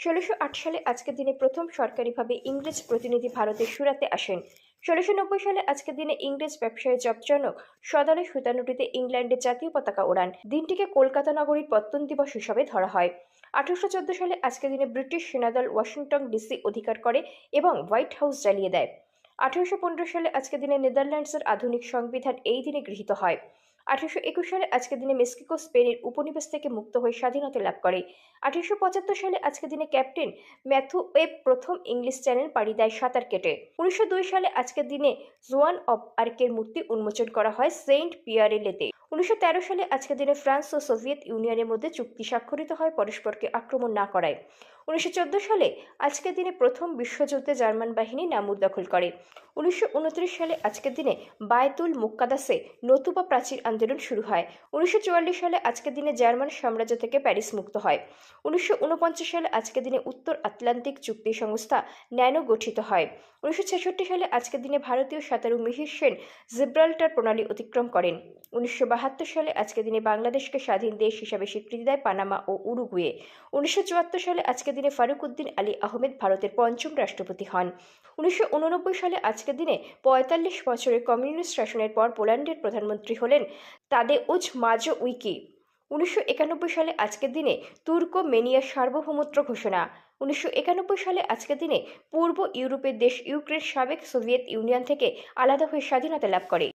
ষোলোশো আট সালে আজকের দিনে প্রথম সরকারিভাবে ইংরেজ প্রতিনিধি ভারতের সুরাতে আসেন। ষোলোশো নব্বই সালে আজকের দিনে ইংরেজ ব্যবসায়ী জবজনক সদলে সুতানুটিতে ইংল্যান্ডের জাতীয় পতাকা ওড়ান। দিনটিকে কলকাতা নগরীর পত্তন দিবস হিসাবে ধরা হয়। আঠারোশো চোদ্দ সালে আজকের দিনে ব্রিটিশ সেনাদল ওয়াশিংটন ডিসি অধিকার করে এবং হোয়াইট হাউস জ্বালিয়ে দেয়। আঠারোশো পনেরো সালে আজকের দিনে নেদারল্যান্ডসের আধুনিক সংবিধান এই দিনে গৃহীত হয়। আঠারোশো একুশ সালে আজকের দিনে মেক্সিকো, স্পেনের উপনিবেশ থেকে মুক্ত হয়ে স্বাধীনতা লাভ করে। আঠারোশো পঁচাত্তর সালে আজকের দিনে ক্যাপ্টেন ম্যাথু ওয়েব প্রথম ইংলিশ চ্যানেল পাড়ি দেয় সাঁতার কেটে। উনিশশো দুই সালে আজকের দিনে জোয়ান অব আর্কের মূর্তি উন্মোচন করা হয় সেন্ট পিয়ারেলেতে উনিশশো তেরো সালে আজকের দিনে ফ্রান্স ও সোভিয়েত ইউনিয়নের মধ্যে চুক্তি স্বাক্ষরিত হয়, পরস্পরকে আক্রমণ না করায়। উনিশশো চোদ্দ সালে আজকের দিনে প্রথম বিশ্বযুদ্ধে জার্মান বাহিনী নামুর দখল করে। উনিশশো উনত্রিশ সালে আজকের দিনে বায়তুল মুক্কাদাসে নতুবা প্রাচীর আন্দোলন শুরু হয়। উনিশশো চুয়াল্লিশ সালে আজকের দিনে জার্মান সাম্রাজ্য থেকে প্যারিস মুক্ত হয়। উনিশশো উনপঞ্চাশ সালে আজকের দিনে উত্তর আটলান্টিক চুক্তি সংস্থা ন্যানো গঠিত হয়। উনিশশো ছেষট্টি সালে আজকের দিনে ভারতীয় সাঁতারু মিহির সেন জিব্রাল্টার প্রণালী অতিক্রম করেন। উনিশশো বাহাত্তর সালে আজকের দিনে বাংলাদেশকে স্বাধীন দেশ হিসাবে স্বীকৃতি দেয় পানামা ও উরুগুয়ে। উনিশশো চুয়াত্তর সালে আজকের দিনে ফারুক উদ্দিন আলী আহমেদ ভারতের পঞ্চম রাষ্ট্রপতি হন। উনিশশো উননব্বই সালে আজকের দিনে পঁয়তাল্লিশ বছরের কমিউনিস্ট শাসনের পর পোল্যান্ডের প্রধানমন্ত্রী হলেন তাদে উজ মাজো উইকি উনিশশো একানব্বই সালে আজকের দিনে তুর্কমেনিয়ার সার্বভৌমত্ব ঘোষণা। উনিশশো একানব্বই সালে আজকের দিনে পূর্ব ইউরোপের দেশ ইউক্রেন সাবেক সোভিয়েত ইউনিয়ন থেকে আলাদা হয়ে স্বাধীনতা লাভ করে।